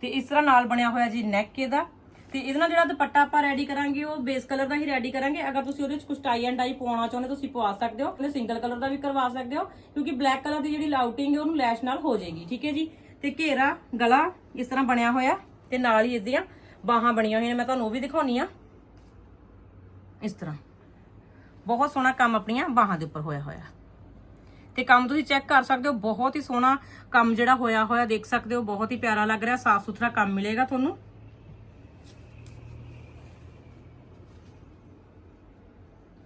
ਤੇ ਇਸ ਤਰ੍ਹਾਂ ਨਾਲ ਬਣਿਆ ਹੋਇਆ ਜੀ ਨੈਕ ਇਹਦਾ। ਤੇ ਇਹਦੇ ਨਾਲ ਜਿਹੜਾ ਦੁਪੱਟਾ ਆਪਾਂ ਰੈਡੀ ਕਰਾਂਗੇ, ਉਹ ਬੇਸ ਕਲਰ ਦਾ ਹੀ ਰੈਡੀ ਕਰਾਂਗੇ। ਅਗਰ ਤੁਸੀਂ ਉਹਦੇ ਵਿੱਚ ਕੁਝ ਟਾਈ ਐਂਡ ਡਾਈ ਪਾਉਣਾ ਚਾਹੁੰਦੇ ਤੁਸੀਂ ਪਵਾ ਸਕਦੇ ਹੋ। ਉਹਨੇ ਸਿੰਗਲ ਕਲਰ ਦਾ ਵੀ ਕਰਵਾ ਸਕਦੇ ਹੋ, ਕਿਉਂਕਿ ਬਲੈਕ ਕਲਰ ਦੀ ਜਿਹੜੀ ਲਾਊਟਿੰਗ ਹੈ, ਉਹਨੂੰ ਲੈਸ਼ ਨਾਲ ਹੋ ਜਾਏਗੀ, ਠੀਕ ਹੈ ਜੀ? ਤੇ ਘੇਰਾ, ਗਲਾ ਇਸ ਤਰ੍ਹਾਂ ਬਣਿਆ ਹੋਇਆ, ਤੇ ਨਾਲ ਹੀ ਇਹਦੀਆਂ ਬਾਹਾਂ ਬਣੀਆਂ ਹੋਈਆਂ ਨੇ। ਮੈਂ ਤੁਹਾਨੂੰ ਉਹ ਵੀ ਦਿਖਾਉਣੀ ਆ। ਇਸ ਤਰ੍ਹਾਂ। ਬਹੁਤ ਸੋਹਣਾ ਕੰਮ ਆਪਣੀਆਂ ਬਾਹਾਂ ਦੇ ਉੱਪਰ ਹੋਇਆ ਹੋਇਆ। ਤੇ ਕੰਮ ਤੁਸੀਂ ਚੈੱਕ ਕਰ ਸਕਦੇ ਹੋ। ਬਹੁਤ ਹੀ ਸੋਹਣਾ ਕੰਮ ਜਿਹੜਾ ਹੋਇਆ ਹੋਇਆ, ਦੇਖ ਸਕਦੇ ਹੋ। ਬਹੁਤ ਹੀ ਪਿਆਰਾ ਲੱਗ ਰਿਹਾ। ਸਾਫ਼ ਸੁਥਰਾ ਕੰਮ ਮਿਲੇਗਾ ਤੁਹਾਨੂੰ।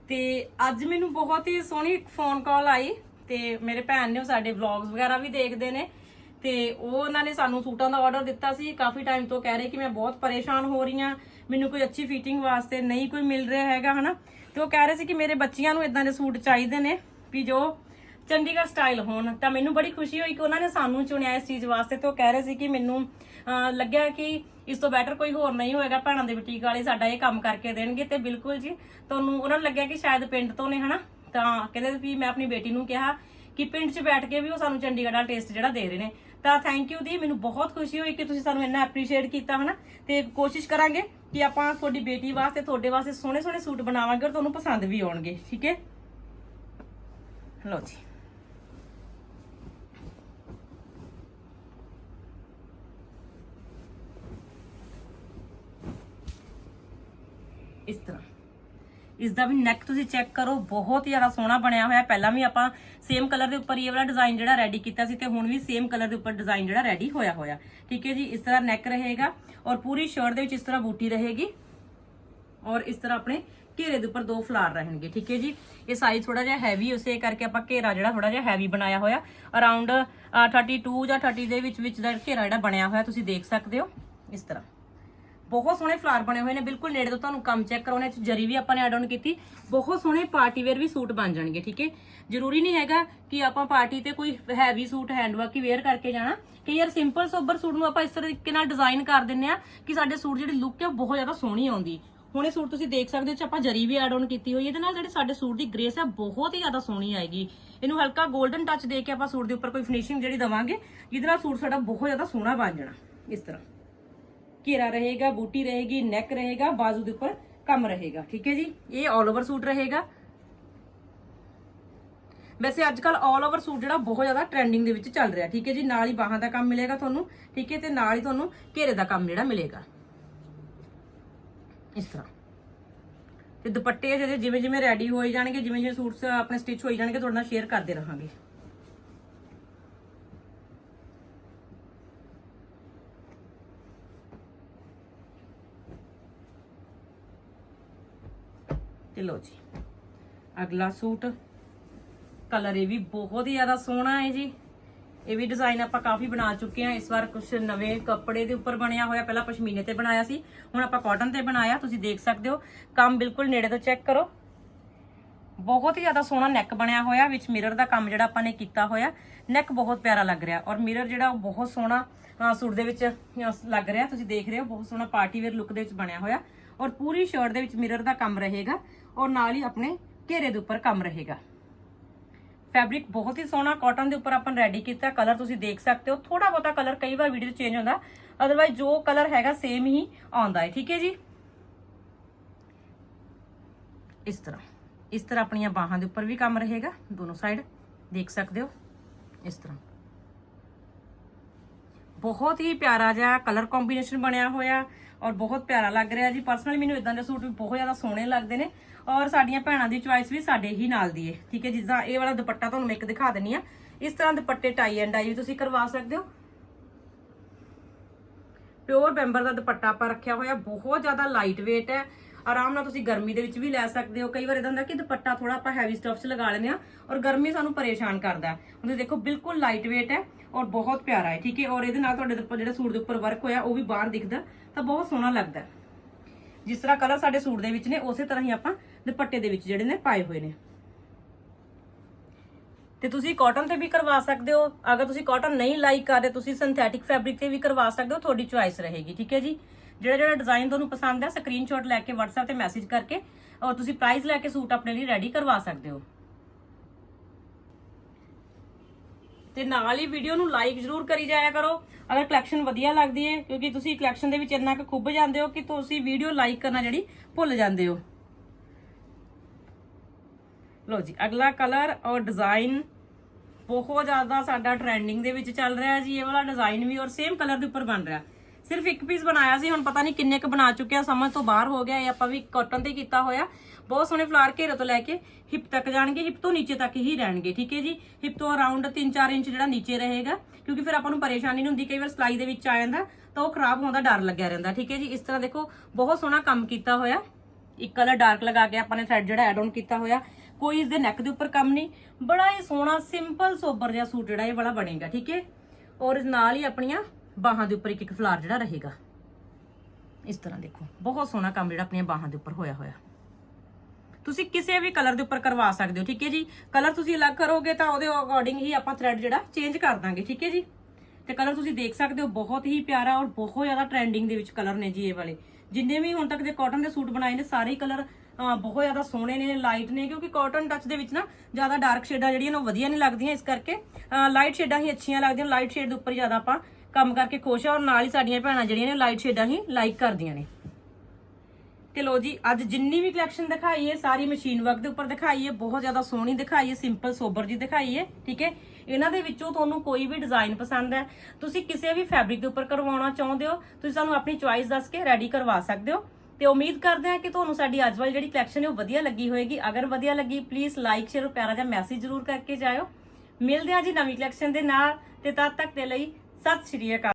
ਤੇ ਅੱਜ ਮੈਨੂੰ ਬਹੁਤ ਹੀ ਸੋਹਣੀ ਫੋਨ ਕਾਲ ਆਈ ਤੇ ਮੇਰੇ ਭੈਣ ਨੇ ਉਹ ਸਾਡੇ ਵਲੌਗਸ ਵਗੈਰਾ ਵੀ ਦੇਖਦੇ ਨੇ ਤੇ ਉਹ ਉਹਨਾਂ ਨੇ ਸਾਨੂੰ ਸੂਟਾਂ ਦਾ ਆਰਡਰ ਦਿੱਤਾ ਸੀ। ਕਾਫੀ ਟਾਈਮ ਤੋਂ ਕਹਿ ਰਹੇ ਕਿ ਮੈਂ ਬਹੁਤ ਪਰੇਸ਼ਾਨ ਹੋ ਰਹੀ ਹਾਂ। ਮੈਨੂੰ ਕੋਈ ਅੱਛੀ ਫਿਟਿੰਗ ਵਾਸਤੇ ਨਹੀਂ ਕੋਈ ਮਿਲ ਰਿਹਾ ਹੈਗਾ, ਹਨਾ? ਤੇ ਉਹ ਕਹਿ ਰਹੇ ਸੀ ਕਿ ਮੇਰੇ ਬੱਚਿਆਂ ਨੂੰ ਇਦਾਂ ਦੇ ਸੂਟ ਚਾਹੀਦੇ ਨੇ ਵੀ ਜੋ ਚੰਡੀਗੜ੍ਹ ਸਟਾਈਲ ਹੋਣ, ਤਾਂ ਮੈਨੂੰ ਬੜੀ ਖੁਸ਼ੀ ਹੋਈ ਕਿ ਉਹਨਾਂ ਨੇ ਸਾਨੂੰ ਚੁਣਿਆ ਇਸ ਚੀਜ਼ ਵਾਸਤੇ ਤੇ ਉਹ ਕਹਿ ਰਹੇ ਸੀ ਕਿ ਮੈਨੂੰ ਲੱਗਿਆ ਕਿ ਇਸ ਤੋਂ ਬੈਟਰ ਕੋਈ ਹੋਰ ਨਹੀਂ ਹੋਏਗਾ, ਭੈਣਾਂ ਦੇ ਬੁਟੀਕ ਵਾਲੇ ਸਾਡਾ ਇਹ ਕੰਮ ਕਰਕੇ ਦੇਣਗੇ ਤੇ ਬਿਲਕੁਲ ਜੀ, ਤੁਹਾਨੂੰ ਉਹਨਾਂ ਨੂੰ ਲੱਗਿਆ ਕਿ ਸ਼ਾਇਦ ਪਿੰਡ ਤੋਂ ਨੇ, ਹਨਾ? ਤਾਂ ਕਹਿੰਦੇ ਵੀ ਮੈਂ ਆਪਣੀ ਬੇਟੀ ਨੂੰ ਕਿਹਾ ਕਿ ਪਿੰਡ 'ਚ ਬੈਠ ਕੇ ਵੀ ਉਹ ਸਾਨੂੰ ਚੰਡੀਗੜ੍ਹ ਦਾ ਟੇਸਟ ਜਿਹੜਾ ਦੇ ਰਹੇ ਨੇ। ਤਾਂ ਥੈਂਕ ਯੂ ਦੀ ਮੈਨੂੰ ਬਹੁਤ ਖੁਸ਼ੀ ਹੋਈ ਕਿ ਤੁਸੀਂ ਸਾਨੂੰ ਇੰਨਾ ਐਪਰੀਸ਼ੀਏਟ ਕੀਤਾ, ਹਨਾ? ਤੇ ਕੋਸ਼ਿਸ਼ ਕਰਾਂਗੇ ਕਿ ਆਪਾਂ ਤੁਹਾਡੀ ਬੇਟੀ ਵਾਸਤੇ, ਤੁਹਾਡੇ ਵਾਸਤੇ ਸੋਹਣੇ ਸੋਹਣੇ ਸੂਟ ਬਣਾਵਾਂਗੇ ਔਰ ਤੁਹਾਨੂੰ ਪਸੰਦ ਵੀ ਆਉਣਗੇ, ਠੀਕ ਹੈ? ਲਓ ਜੀ ਇਸ ਤਰ੍ਹਾਂ ਇਸ ਦਾ ਵੀ ਨੈਕ ਤੁਸੀਂ ਚੈੱਕ ਕਰੋ, ਬਹੁਤ ਹੀ ਜ਼ਿਆਦਾ ਸੋਹਣਾ ਬਣਿਆ ਹੋਇਆ। ਪਹਿਲਾਂ ਵੀ ਆਪਾਂ ਸੇਮ ਕਲਰ ਦੇ ਉੱਪਰ ਇਹ ਵਾਲਾ ਡਿਜ਼ਾਈਨ ਜਿਹੜਾ ਰੈਡੀ ਕੀਤਾ ਸੀ ਤੇ ਹੁਣ ਵੀ ਸੇਮ ਕਲਰ ਦੇ ਉੱਪਰ ਡਿਜ਼ਾਈਨ ਜਿਹੜਾ ਰੈਡੀ ਹੋਇਆ ਹੋਇਆ। ਠੀਕ ਹੈ ਜੀ, ਇਸ ਤਰ੍ਹਾਂ ਨੈਕ ਰਹੇਗਾ ਔਰ ਪੂਰੀ ਸ਼ਰਟ ਦੇ ਵਿੱਚ ਇਸ ਤਰ੍ਹਾਂ ਬੂਟੀ ਰਹੇਗੀ ਔਰ ਇਸ ਤਰ੍ਹਾਂ ਆਪਣੇ ਘੇਰੇ ਦੇ ਉੱਪਰ ਦੋ ਫਲਾਰ ਰਹਿਣਗੇ। ਠੀਕ ਹੈ ਜੀ, ਇਹ ਸਾਈਜ਼ ਥੋੜਾ ਜਿਹਾ ਹੈਵੀ ਉਸੇ ਕਰਕੇ ਆਪਾਂ ਘੇਰਾ ਜਿਹੜਾ ਥੋੜਾ ਜਿਹਾ ਹੈਵੀ ਬਣਾਇਆ ਹੋਇਆ। ਅਰਾਊਂਡ 32 ਜਾਂ 30 ਦੇ ਵਿੱਚ ਵਿੱਚ ਦਾ ਘੇਰਾ ਜਿਹੜਾ ਬਣਿਆ ਹੋਇਆ, ਤੁਸੀਂ ਦੇਖ ਸਕਦੇ ਹੋ ਇਸ ਤਰ੍ਹਾਂ। ਬਹੁਤ ਸੋਹਣੇ ਫਲਾਰ ਬਣੇ ਹੋਏ ਨੇ, ਬਿਲਕੁਲ ਨੇੜੇ ਤੋਂ ਤੁਹਾਨੂੰ ਕੰਮ ਚੈੱਕ ਕਰਾਉਣੇ ਚ ਜਰੀ ਵੀ ਆਪਾਂ ਨੇ ਐਡ ਆਨ ਕੀਤੀ। ਬਹੁਤ ਸੋਹਣੇ ਪਾਰਟੀ ਵੇਅਰ ਵੀ ਸੂਟ ਬਣ ਜਾਣਗੇ, ਠੀਕ ਹੈ? ਜ਼ਰੂਰੀ ਨਹੀਂ ਹੈਗਾ ਕਿ ਆਪਾਂ ਪਾਰਟੀ ਤੇ ਕੋਈ ਹੈਵੀ ਸੂਟ ਹੈਂਡਵਰਕ ਹੀ ਵੇਅਰ ਕਰਕੇ ਜਾਣਾ ਕਈ ਯਾਰ ਸਿੰਪਲ ਸੋਬਰ ਸੂਟ ਨੂੰ ਆਪਾਂ ਇਸ ਤਰੀਕੇ ਨਾਲ ਡਿਜ਼ਾਈਨ ਕਰ ਦਿੰਨੇ ਆ ਕਿ ਸਾਡੇ ਸੂਟ ਜਿਹੜੀ ਲੁੱਕ ਹੈ ਉਹ ਬਹੁਤ ਜ਼ਿਆਦਾ ਸੋਹਣੀ ਆਉਂਦੀ। ਹੁਣ ਇਹ ਸੂਟ ਤੁਸੀਂ ਦੇਖ ਸਕਦੇ ਹੋ ਚ ਆਪਾਂ ਜਰੀ ਵੀ ਐਡ ਆਨ ਕੀਤੀ ਹੋਈ ਹੈ, ਇਹਦੇ ਨਾਲ ਜਿਹੜੇ ਸਾਡੇ ਸੂਟ ਦੀ ਗ੍ਰੇਸ ਹੈ, ਬਹੁਤ ਹੀ ਜ਼ਿਆਦਾ ਸੋਹਣੀ ਆਏਗੀ। ਇਹਨੂੰ ਹਲਕਾ 골ਡਨ ਟੱਚ ਦੇ ਕੇ ਆਪਾਂ ਸੂਟ ਦੇ ਉੱਪਰ ਕੋਈ ਫਿਨਿਸ਼ਿੰਗ ਜਿਹੜੀ ਦਵਾਂਗੇ, ਜਿਹਦੇ ਨਾਲ ਸੂਟ ਸਾਡਾ ਬਹੁਤ ਜ਼ਿਆਦਾ ਸੋਹਣਾ ਬਣ ਜਾਣਾ, ਇਸ ਤਰ੍ਹਾਂ। ਘੇਰਾ ਰਹੇਗਾ, ਬੂਟੀ ਰਹੇਗੀ ਨੈਕ ਰਹੇਗਾ, ਬਾਜ਼ੂ ਦੇ ਉੱਪਰ ਕੰਮ ਰਹੇਗਾ, ਠੀਕ ਹੈ ਜੀ? ਇਹ 올 ਓਵਰ ਸੂਟ ਰਹੇਗਾ। ਵੈਸੇ ਅੱਜ ਕੱਲ 올 ਓਵਰ ਸੂਟ ਜਿਹੜਾ ਬਹੁਤ ਜ਼ਿਆਦਾ ਟ੍ਰੈਂਡਿੰਗ ਦੇ ਵਿੱਚ ਚੱਲ ਰਿਹਾ, ਠੀਕ ਹੈ ਜੀ? ਨਾਲ ਹੀ ਬਾਹਾਂ ਦਾ ਕੰਮ ਮਿਲੇਗਾ ਤੁਹਾਨੂੰ, ਠੀਕ ਹੈ? ਤੇ ਨਾਲ ਹੀ ਤੁਹਾਨੂੰ ਘੇਰੇ ਦਾ ਕੰਮ ਜਿਹੜਾ ਮਿਲੇਗਾ। ਇਸ ਤਰ੍ਹਾਂ। ਤੇ ਦੁਪੱਟੇ ਜਿਹੜੇ ਜਿਵੇਂ ਜਿਵੇਂ ਰੈਡੀ ਹੋਏ ਜਾਣਗੇ ਜਿਵੇਂ ਜਿਵੇਂ ਸੂਟਸ ਆਪਣੇ ਸਟਿਚ ਹੋਈ ਜਾਣਗੇ, ਤੁਹਾਡੇ ਨਾਲ ਸ਼ੇਅਰ ਕਰਦੇ ਰਹਾਂਗੇ। ਤੇ ਲੋ ਜੀ, ਅਗਲਾ ਸੂਟ। ਕਲਰ ਇਹ ਵੀ ਬਹੁਤ ਹੀ ਜ਼ਿਆਦਾ ਸੋਹਣਾ ਹੈ ਜੀ। ਇਹ ਵੀ ਡਿਜ਼ਾਈਨ ਆਪਾਂ ਕਾਫੀ ਬਣਾ ਚੁੱਕੇ ਹਾਂ। ਇਸ ਵਾਰ ਕੁਝ ਨਵੇਂ ਕੱਪੜੇ ਦੇ ਉੱਪਰ ਬਣਿਆ ਹੋਇਆ, ਪਹਿਲਾਂ ਪਸ਼ਮੀਨੇ ਤੇ ਬਣਾਇਆ ਸੀ, ਹੁਣ ਆਪਾਂ ਕਾਟਨ ਤੇ ਬਣਾਇਆ। ਤੁਸੀਂ ਦੇਖ ਸਕਦੇ ਹੋ, ਕੰਮ ਬਿਲਕੁਲ ਨੇੜੇ ਤੋਂ ਚੈੱਕ ਕਰੋ। ਬਹੁਤ ਹੀ ਜ਼ਿਆਦਾ ਸੋਹਣਾ ਨੈਕ ਬਣਿਆ ਹੋਇਆ, ਵਿੱਚ ਮਿਰਰ ਦਾ ਕੰਮ ਜਿਹੜਾ ਆਪਾਂ ਨੇ ਕੀਤਾ ਹੋਇਆ ਨੈਕ ਬਹੁਤ ਪਿਆਰਾ ਲੱਗ ਰਿਹਾ ਔਰ ਮਿਰਰ ਜਿਹੜਾ ਉਹ ਬਹੁਤ ਸੋਹਣਾ ਸੂਟ ਦੇ ਵਿੱਚ ਲੱਗ ਰਿਹਾ, ਤੁਸੀਂ ਦੇਖ ਰਹੇ ਹੋ, ਬਹੁਤ ਸੋਹਣਾ ਪਾਰਟੀ ਵੇਅਰ ਲੁੱਕ ਦੇ ਵਿੱਚ ਬਣਿਆ ਹੋਇਆ ਔਰ ਪੂਰੀ ਸ਼ਰਟ ਦੇ ਵਿੱਚ ਮਿਰਰ ਦਾ ਕੰਮ ਰਹੇਗਾ ਔਰ ਨਾਲ ਹੀ ਆਪਣੇ ਘੇਰੇ ਦੇ ਉੱਪਰ ਕੰਮ ਰਹੇਗਾ। ਫੈਬਰਿਕ ਬਹੁਤ ਹੀ ਸੋਹਣਾ ਕਾਟਨ ਦੇ ਉੱਪਰ ਆਪਾਂ ਰੈਡੀ ਕੀਤਾ ਕਲਰ ਤੁਸੀਂ ਦੇਖ ਸਕਦੇ ਹੋ ਥੋੜਾ ਬਹੁਤਾ ਕਲਰ ਕਈ ਵਾਰ ਵੀਡੀਓ 'ਚ ਚੇਂਜ ਹੁੰਦਾ ਅਦਰਵਾਈਜ਼ ਜੋ ਕਲਰ ਹੈਗਾ ਸੇਮ ਹੀ ਆਉਂਦਾ ਹੈ, ਠੀਕ ਹੈ ਜੀ? ਇਸ ਤਰ੍ਹਾਂ। ਇਸ ਤਰ੍ਹਾਂ ਆਪਣੀਆਂ ਬਾਹਾਂ ਦੇ ਉੱਪਰ ਵੀ ਕੰਮ ਰਹੇਗਾ। ਦੋਨੋਂ ਸਾਈਡ ਦੇਖ ਸਕਦੇ ਹੋ। ਇਸ ਤਰ੍ਹਾਂ। ਬਹੁਤ ਹੀ ਪਿਆਰਾ ਜਿਹਾ ਕਲਰ ਕੰਬੀਨੇਸ਼ਨ ਬਣਿਆ ਹੋਇਆ ਔਰ ਬਹੁਤ ਪਿਆਰਾ ਲੱਗ ਰਿਹਾ ਜੀ। ਪਰਸਨਲੀ ਮੈਨੂੰ ਇਦਾਂ ਦੇ ਸੂਟ ਵੀ ਬਹੁਤ ਜ਼ਿਆਦਾ ਸੋਹਣੇ ਲੱਗਦੇ ਨੇ ਔਰ ਸਾਡੀਆਂ ਭੈਣਾਂ ਦੀ ਚੁਆਇਸ ਵੀ ਸਾਡੇ ਹੀ ਨਾਲ ਦੀ ਹੈ ਠੀਕ ਹੈ ਜਿੱਦਾਂ ਇਹ ਵਾਲਾ ਦੁਪੱਟਾ ਤੁਹਾਨੂੰ ਮੈਂ ਇੱਕ ਦਿਖਾ ਦਿੰਨੀ ਆ। ਇਸ ਤਰ੍ਹਾਂ ਦੁਪੱਟੇ ਟਾਈ ਐਂਡ ਡਾਈ ਵੀ ਤੁਸੀਂ ਕਰਵਾ ਸਕਦੇ ਹੋ। ਪਿਓਰ ਬੈਂਬਰ ਦਾ ਦੁਪੱਟਾ ਆਪਾਂ ਰੱਖਿਆ ਹੋਇਆ। ਬਹੁਤ ਜ਼ਿਆਦਾ ਲਾਈਟ weight ਹੈ। ਆਰਾਮ ਨਾਲ ਤੁਸੀਂ ਗਰਮੀ ਦੇ ਵਿੱਚ ਵੀ ਲੈ ਸਕਦੇ ਹੋ। ਕਈ ਵਾਰ ਇਦਾਂ ਹੁੰਦਾ ਕਿ ਦੁਪੱਟਾ ਥੋੜਾ ਆਪਾਂ ਹੈਵੀ ਸਟਫ ਲਗਾ ਲੈਂਦੇ ਆ ਔਰ ਗਰਮੀ ਸਾਨੂੰ ਪਰੇਸ਼ਾਨ ਕਰਦਾ ਹੁਣ ਦੇਖੋ, ਬਿਲਕੁਲ ਲਾਈਟ weight ਹੈ ਔਰ ਬਹੁਤ ਪਿਆਰਾ ਹੈ, ਠੀਕ ਹੈ? ਔਰ ਇਹਦੇ ਨਾਲ ਤੁਹਾਡੇ ਜਿਹੜਾ ਸੂਟ ਦੇ ਉੱਪਰ ਵਰਕ ਹੋਇਆ, ਉਹ ਵੀ ਬਾਹਰ ਦਿਖਦਾ ਤਾਂ ਬਹੁਤ ਸੋਹਣਾ ਲੱਗਦਾ ਜਿਸ ਤਰ੍ਹਾਂ ਕਲਰ ਸਾਡੇ ਸੂਟ ਦੇ ਵਿੱਚ ਨੇ, ਉਸੇ ਤਰ੍ਹਾਂ ਹੀ ਆਪਾਂ ਦੁਪੱਟੇ ਦੇ ਵਿੱਚ ਜਿਹੜੇ ਨੇ ਪਾਏ ਹੋਏ ਨੇ। ਤੇ ਤੁਸੀਂ ਕਾਟਨ ਤੇ ਵੀ ਕਰਵਾ ਸਕਦੇ ਹੋ। ਅਗਰ ਤੁਸੀਂ ਕਾਟਨ ਨਹੀਂ ਲਾਈਕ ਕਰਦੇ ਤੁਸੀਂ ਸਿੰਥੈਟਿਕ ਫੈਬਰਿਕ ਤੇ ਵੀ ਕਰਵਾ ਸਕਦੇ ਹੋ, ਤੁਹਾਡੀ ਚੁਆਇਸ ਰਹੇਗੀ, ਠੀਕ ਹੈ ਜੀ? ਜਿਹੜਾ ਜਿਹੜਾ ਡਿਜ਼ਾਈਨ ਤੁਹਾਨੂੰ ਪਸੰਦ ਹੈ ਸਕਰੀਨਸ਼ਾਟ ਲੈ ਕੇ WhatsApp ਤੇ ਮੈਸੇਜ ਕਰਕੇ, ਔਰ ਤੁਸੀਂ ਪ੍ਰਾਈਸ ਲੈ ਕੇ ਸੂਟ ਆਪਣੇ ਲਈ ਰੈਡੀ ਕਰਵਾ ਸਕਦੇ ਹੋ। ਤੇ ਨਾਲ ਹੀ ਵੀਡੀਓ ਨੂੰ ਲਾਈਕ ਜ਼ਰੂਰ ਕਰੀ ਜਾਇਆ ਕਰੋ। ਅਗਰ ਕਲੈਕਸ਼ਨ ਵਧੀਆ ਲੱਗਦੀ ਹੈ, ਕਿਉਂਕਿ ਤੁਸੀਂ ਕਲੈਕਸ਼ਨ ਦੇ ਵਿੱਚ ਇੰਨਾ ਕੁ ਖੁੱਭ ਜਾਂਦੇ ਹੋ ਕਿ ਤੁਸੀਂ ਵੀਡੀਓ ਲਾਈਕ ਕਰਨਾ ਜਿਹੜੀ ਭੁੱਲ ਜਾਂਦੇ ਹੋ। ਲੋ ਜੀ, ਅਗਲਾ ਕਲਰ ਔਰ ਡਿਜ਼ਾਈਨ ਬਹੁਤ ਜ਼ਿਆਦਾ ਸਾਡਾ ਟ੍ਰੈਂਡਿੰਗ ਦੇ ਵਿੱਚ ਚੱਲ ਰਿਹਾ ਜੀ। ਇਹ ਵਾਲਾ ਡਿਜ਼ਾਈਨ ਵੀ ਔਰ ਸੇਮ ਕਲਰ ਦੇ ਉੱਪਰ ਬਣ ਰਿਹਾ। ਸਿਰਫ ਇੱਕ ਪੀਸ ਬਣਾਇਆ ਸੀ, ਹੁਣ ਪਤਾ ਨਹੀਂ ਕਿੰਨੇ ਕੁ ਬਣਾ ਚੁੱਕਿਆ, ਸਮਝ ਤੋਂ ਬਾਹਰ ਹੋ ਗਿਆ, ਇਹ ਆਪਾਂ ਵੀ ਕਾਟਨ ਤੇ ਕੀਤਾ ਹੋਇਆ। ਬਹੁਤ ਸੋਹਣੇ ਫਲਾਰ ਘੇਰੇ ਤੋਂ ਲੈ ਕੇ ਹਿਪ ਤੱਕ ਜਾਣਗੇ ਹਿਪ ਤੋਂ ਨੀਚੇ ਤੱਕ ਹੀ ਰਹਿਣਗੇ, ਠੀਕ ਹੈ ਜੀ? ਹਿਪ ਤੋਂ ਅਰਾਊਂਡ 3-4 ਇੰਚ ਜਿਹੜਾ ਨੀਚੇ ਰਹੇਗਾ, ਕਿਉਂਕਿ ਫਿਰ ਆਪਾਂ ਨੂੰ ਪਰੇਸ਼ਾਨੀ ਨਹੀਂ ਹੁੰਦੀ, ਕਈ ਵਾਰ ਸਲਾਈ ਦੇ ਵਿੱਚ ਆ ਜਾਂਦਾ, ਤਾਂ ਉਹ ਖਰਾਬ ਹੋਣ ਦਾ ਡਰ ਲੱਗਿਆ ਰਹਿੰਦਾ, ਠੀਕ ਹੈ ਜੀ? ਇਸ ਤਰ੍ਹਾਂ ਦੇਖੋ, ਬਹੁਤ ਸੋਹਣਾ ਕੰਮ ਕੀਤਾ ਹੋਇਆ। ਇੱਕ ਕਲਰ ਡਾਰਕ ਲਗਾ ਕੇ ਆਪਾਂ ਨੇ ਥ੍ਰੈਡ ਜਿਹੜਾ ਐਡ ਆਨ ਕੀਤਾ ਹੋਇਆ। ਕੋਈ ਇਸ ਦੇ ਨੈਕ ਦੇ ਉੱਪਰ ਕੰਮ ਨਹੀਂ। ਬੜਾ ਹੀ ਸੋਹਣਾ ਸਿੰਪਲ ਸੋਬਰ ਜਿਹਾ ਸੂਟ ਜਿਹੜਾ ਇਹ ਵਾਲਾ ਬਣੇਗਾ, ਠੀਕ ਹੈ? ਔਰ ਨਾਲ ਹੀ ਆਪਣੀਆਂ ਬਾਹਾਂ ਦੇ ਉੱਪਰ ਇੱਕ ਇੱਕ ਫਲਾਰ ਜਿਹੜਾ ਰਹੇਗਾ। ਇਸ ਤਰ੍ਹਾਂ ਦੇਖੋ। ਬਹੁਤ ਸੋਹਣਾ ਕੰਮ ਜਿਹੜਾ ਆਪਣੀਆਂ ਬਾਹਾਂ ਦੇ ਉੱਪਰ ਹੋਇਆ ਹੋਇਆ। ਤੁਸੀਂ ਕਿਸੇ ਵੀ ਕਲਰ ਦੇ ਉੱਪਰ ਕਰਵਾ ਸਕਦੇ ਹੋ, ਠੀਕ ਹੈ ਜੀ? ਕਲਰ ਤੁਸੀਂ ਅਲੱਗ ਕਰੋਗੇ ਤਾਂ ਉਹਦੇ ਅਕੋਰਡਿੰਗ ਹੀ ਆਪਾਂ ਥ੍ਰੈਡ ਜਿਹੜਾ ਚੇਂਜ ਕਰ ਦਾਂਗੇ, ਠੀਕ ਹੈ ਜੀ? ਤੇ ਕਲਰ ਤੁਸੀਂ ਦੇਖ ਸਕਦੇ ਹੋ, ਬਹੁਤ ਹੀ ਪਿਆਰਾ ਔਰ ਬਹੁਤ ਜ਼ਿਆਦਾ ਟ੍ਰੈਂਡਿੰਗ ਦੇ ਵਿੱਚ ਕਲਰ ਨੇ ਜੀ ਇਹ ਵਾਲੇ। ਜਿੰਨੇ ਵੀ ਹੁਣ ਤੱਕ ਦੇ ਕਾਟਨ ਦੇ ਸੂਟ ਬਣਾਏ ਨੇ, ਸਾਰੇ ਕਲਰ ਬਹੁਤ ਜ਼ਿਆਦਾ ਸੋਹਣੇ ਨੇ ਲਾਈਟ ਨੇ, ਕਿਉਂਕਿ ਕਾਟਨ ਟੱਚ ਦੇ ਵਿੱਚ ਨਾ ਜ਼ਿਆਦਾ ਡਾਰਕ ਸ਼ੇਡਾਂ ਜਿਹੜੀਆਂ ਨੇ ਉਹ ਵਧੀਆ ਨਹੀਂ ਲੱਗਦੀਆਂ, ਇਸ ਕਰਕੇ ਲਾਈਟ ਸ਼ੇਡਾਂ ਹੀ ਅੱਛੀਆਂ ਲੱਗਦੀਆਂ ਲਾਈਟ ਸ਼ੇਡ ਦੇ ਉੱਪਰ ਜ਼ਿਆਦਾ ਆਪਾਂ ਕੰਮ ਕਰਕੇ ਖੁਸ਼ ਆ ਔਰ ਨਾਲ ਹੀ ਸਾਡੀਆਂ ਭੈਣਾਂ ਜਿਹੜੀਆਂ ਨੇ ਲਾਈਟ ਸ਼ੇਡਾਂ ਹੀ ਲਾਈਕ ਕਰਦੀਆਂ ਨੇ। ਤੇ ਲੋ ਜੀ, ਅੱਜ ਜਿੰਨੀ ਵੀ ਕਲੈਕਸ਼ਨ ਦਿਖਾਈ ਹੈ ਸਾਰੀ ਮਸ਼ੀਨ ਵਰਕ ਦੇ ਉੱਪਰ ਦਿਖਾਈ ਹੈ ਬਹੁਤ ਜ਼ਿਆਦਾ ਸੋਹਣੀ ਦਿਖਾਈ ਹੈ ਸਿੰਪਲ ਸੋਬਰ ਜੀ ਦਿਖਾਈ ਹੈ ਠੀਕ ਹੈ? ਇਹਨਾਂ ਦੇ ਵਿੱਚੋਂ ਤੁਹਾਨੂੰ ਕੋਈ ਵੀ ਡਿਜ਼ਾਈਨ ਪਸੰਦ ਹੈ, ਤੁਸੀਂ ਕਿਸੇ ਵੀ ਫੈਬਰਿਕ ਦੇ ਉੱਪਰ ਕਰਵਾਉਣਾ ਚਾਹੁੰਦੇ ਹੋ, ਤੁਸੀਂ ਸਾਨੂੰ ਆਪਣੀ ਚੁਆਇਸ ਦੱਸ ਕੇ ਰੈਡੀ ਕਰਵਾ ਸਕਦੇ ਹੋ। ਤੇ ਉਮੀਦ ਕਰਦੇ ਹਾਂ ਕਿ ਤੁਹਾਨੂੰ ਸਾਡੀ ਅੱਜ ਵਾਲੀ ਜਿਹੜੀ ਕਲੈਕਸ਼ਨ ਹੈ, ਉਹ ਵਧੀਆ ਲੱਗੀ ਹੋਵੇਗੀ ਅਗਰ ਵਧੀਆ ਲੱਗੀ ਪਲੀਜ਼ ਲਾਈਕ ਸ਼ੇਅਰ ਪਿਆਰਾ ਜਿਹਾ ਮੈਸੇਜ ਜ਼ਰੂਰ ਕਰਕੇ ਜਾਇਓ। ਮਿਲਦੇ ਹਾਂ ਜੀ ਨਵੀਂ ਕਲੈਕਸ਼ਨ ਦੇ ਨਾਲ, ਤੇ ਤਦ ਤੱਕ ਦੇ ਲਈ ਸਤਿ ਸ਼੍ਰੀ ਅਕਾਲ।